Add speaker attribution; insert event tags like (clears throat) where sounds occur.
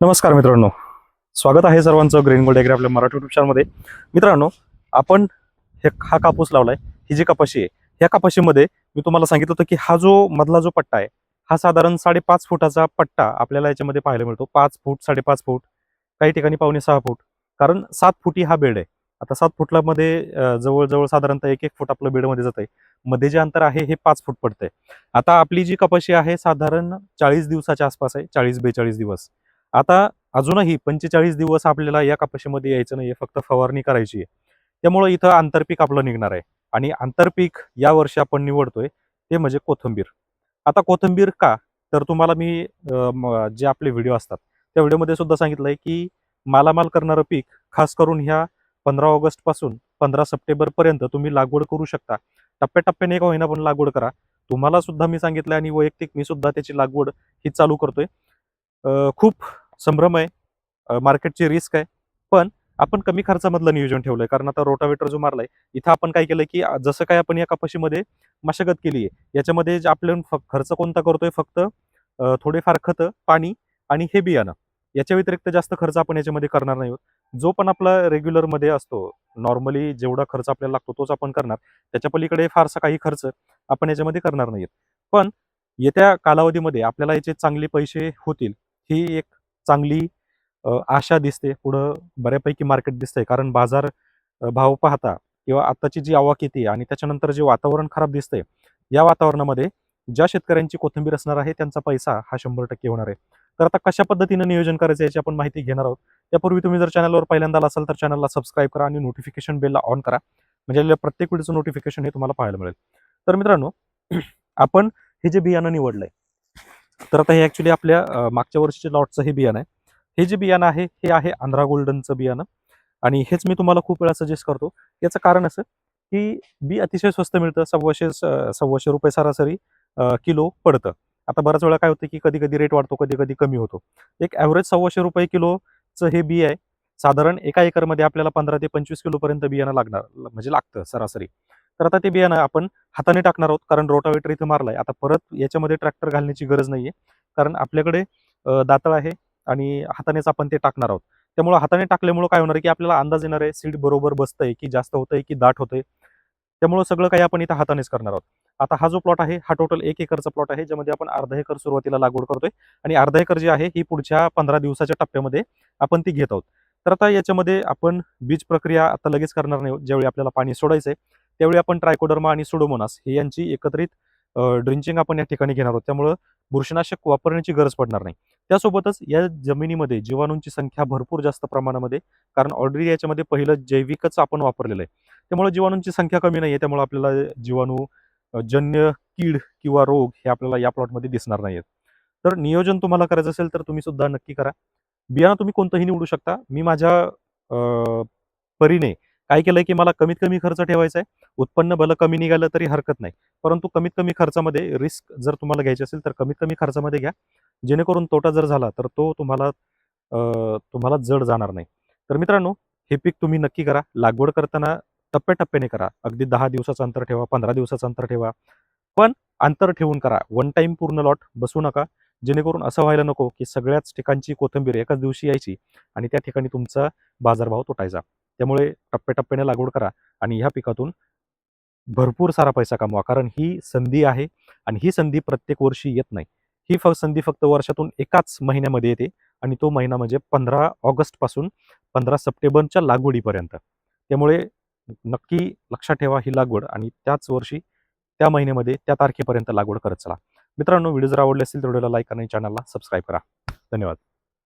Speaker 1: नमस्कार मित्रांनो. स्वागत आहे सर्वांचं ग्रीन गोल्ड ॲग्री आपल्या मराठी युट्यूब चॅनलमध्ये मित्रांनो आपण हे हा कापूस लावलाय ही जी कपाशी आहे ह्या कपाशीमध्ये मी तुम्हाला सांगितलं होतं की हा जो मधला जो पट्टा आहे हा साधारण साडेपाच फुटाचा पट्टा आपल्याला याच्यामध्ये पाहायला मिळतो. पाच फूट साडेपाच फूट काही ठिकाणी पावणे सहा फूट. कारण सात फुटी हा बेड आहे. आता सात फुटला मध्ये जवळजवळ साधारणतः एक एक फूट आपलं बेडमध्ये जात आहे मध्ये जे अंतर आहे हे पाच फूट पडतंय. आता आपली जी कपाशी आहे साधारण चाळीस दिवसाच्या आसपास आहे चाळीस बेचाळीस दिवस. आता अजूनही पंचेचाळीस दिवस आपल्याला या कपाशीमध्ये यायचं नाहीये फक्त फवारणी करायची आहे. त्यामुळं इथं आंतरपीक आपलं निघणार आहे. आणि आंतरपीक या वर्षी आपण निवडतोय ते म्हणजे कोथंबीर. आता कोथंबीर का? तर तुम्हाला मी जे आपले व्हिडिओ असतात त्या व्हिडिओमध्ये सुद्धा सांगितलंय की मालामाल करणारं पीक खास करून ह्या पंधरा ऑगस्टपासून पंधरा सप्टेंबरपर्यंत तुम्ही लागवड करू शकता. टप्प्याटप्प्याने का होईना पण लागवड करा. तुम्हाला सुद्धा मी सांगितलं आणि वैयक्तिक मी सुद्धा त्याची लागवड ही चालू करतोय. खूप संभ्रम आहे. मार्केटची रिस्क आहे. पण आपण कमी खर्चामधलं नियोजन ठेवलंय. कारण आता रोटावेटर जो मारलाय इथं आपण काय केलंय की जसं काय आपण या कपाशीमध्ये मशागत केली आहे याच्यामध्ये जे फ- खर्च कोणता करतोय फक्त थोडेफार खतं पाणी आणि हे बियाणं. याच्या व्यतिरिक्त जास्त खर्च आपण याच्यामध्ये करणार नाही आहोत. जो पण आपला रेग्युलरमध्ये असतो नॉर्मली जेवढा खर्च आपल्याला लागतो तोच आपण करणार. त्याच्या पलीकडे फारसा काही खर्च आपण याच्यामध्ये करणार नाहीत. पण येत्या कालावधीमध्ये आपल्याला याचे चांगले पैसे होतील. ही एक चांगली आशा दिसते. पुढं बऱ्यापैकी मार्केट दिसतंय. कारण बाजार भाव पाहता किंवा आताची जी आवक येते आणि त्याच्यानंतर जे वातावरण खराब दिसतंय या वातावरणामध्ये ज्या शेतकऱ्यांची कोथिंबीर असणार आहे त्यांचा पैसा हा शंभर टक्के होणार आहे. तर आता कशा पद्धतीनं नियोजन करायचं याची आपण माहिती घेणार आहोत. त्यापूर्वी तुम्ही जर चॅनलवर पहिल्यांदा असाल तर चॅनलला सबस्क्राईब करा आणि नोटिफिकेशन बेलला ऑन करा. म्हणजे प्रत्येक व्हिडिओचं नोटिफिकेशन हे तुम्हाला पाहायला मिळेल. तर मित्रांनो (clears throat) आपण हे जे बियाणं निवडलंय तर आता हे ॲक्च्युली आपल्या मागच्या वर्षीच्या लॉटचं हे बियाणं आहे. हे जे बियाणं आहे हे आहे आंध्रा गोल्डनचं बियाणं. आणि हेच मी तुम्हाला खूप वेळा सजेस्ट करतो. याचं कारण असं की बी अतिशय स्वस्त मिळतं सव्वाशे स- सव्वाशे रुपये सरासरी किलो पडतं. आता बऱ्याच वेळा काय होतं की कधी कधी रेट वाढतो कधी कधी कमी होतो. एक ॲव्हरेज सव्वाशे रुपये किलोचं हे बी आहे. साधारण एका एकरमध्ये आपल्याला पंधरा ते पंचवीस किलोपर्यंत बियाणं लागणार म्हणजे लागतं सरासरी. तर आता ते बियाणं आपण हाताने टाकणार आहोत कारण रोटावेटर इथं मारलाय. आता परत याच्यामध्ये ट्रॅक्टर घालण्याची गरज नाहीये कारण आपल्याकडे दातळ आहे आणि हातानेच आपण ते टाकणार आहोत. त्यामुळे हाताने टाकल्यामुळे काय होणार आहे की आपल्याला अंदाज येणार आहे सीट बरोबर बसतंय की जास्त होतंय की दाट होतंय. त्यामुळे सगळं काही आपण इथं हातानेच करणार आहोत. आता हा जो प्लॉट आहे हा टोटल एक एकरचा प्लॉट आहे ज्यामध्ये आपण अर्धा एकर सुरुवातीला लागवड करतोय आणि अर्धा एकर जी आहे ही पुढच्या पंधरा दिवसाच्या टप्प्यामध्ये आपण ती घेत आहोत. तर आता याच्यामध्ये आपण बीज प्रक्रिया आता लगेच करणार नाही ज्यावेळी आपल्याला पाणी सोडायचं आहे त्यावेळी आपण ट्रायकोडर्मा आणि सुडोमोनास हे यांची एकत्रित ड्रिंचिंग आपण या ठिकाणी घेणार आहोत. त्यामुळं बुरशीनाशक वापरण्याची गरज पडणार नाही. त्यासोबतच या जमिनीमध्ये जीवाणूंची संख्या भरपूर जास्त प्रमाणामध्ये कारण ऑलरेडी याच्यामध्ये पहिलं जैविकच आपण वापरलेलं आहे. त्यामुळे जीवाणूंची संख्या कमी नाही आहे त्यामुळे आपल्याला जीवाणू जन्य कीड किंवा रोग हे आपल्याला या प्लॉटमध्ये दिसणार नाहीत तर नियोजन तुम्हाला करायचं असेल तर तुम्ही सुद्धा नक्की करा. बियाणं तुम्ही कोणतंही निवडू शकता. मी माझ्या परीने काय केलंय की मला कमीत कमी खर्च ठेवायचा आहे. उत्पन्न भलं कमी निघालं तरी हरकत नाही. परंतु कमीत कमी खर्चामध्ये रिस्क जर तुम्हाला घ्यायची असेल तर कमीत कमी खर्चामध्ये घ्या. जेणेकरून तोटा जर झाला तर तो तुम्हाला तुम्हाला जड जाणार नाही. तर मित्रांनो हे पीक तुम्ही नक्की करा. लागवड करताना टप्प्याटप्प्याने करा. अगदी दहा दिवसाचं अंतर ठेवा पंधरा दिवसाचं अंतर ठेवा. पण अंतर ठेवून करा. वन टाईम पूर्ण लॉट बसू नका. जेणेकरून असं व्हायला नको की सगळ्याच ठिकाणची कोथिंबीर एकाच दिवशी यायची आणि त्या ठिकाणी तुमचा बाजारभाव तुटायचा. त्यामुळे टप्प्याटप्प्याने लागवड करा आणि ह्या पिकातून भरपूर सारा पैसा कमवा कारण ही संधी आहे आणि ही संधी प्रत्येक वर्षी येत नाही. ही फ संधी फक्त वर्षातून एकाच महिन्यामध्ये येते आणि तो महिना म्हणजे पंधरा ऑगस्टपासून पंधरा सप्टेंबरच्या लागवडीपर्यंत. त्यामुळे नक्की लक्षात ठेवा ही लागवड आणि त्याच वर्षी त्या महिन्यामध्ये त्या तारखेपर्यंत लागवड करत चला. मित्रांनो व्हिडिओ जर आवडले असेल तर व्हिडिओला लाईक आणि चॅनलला सबस्क्राईब करा. धन्यवाद.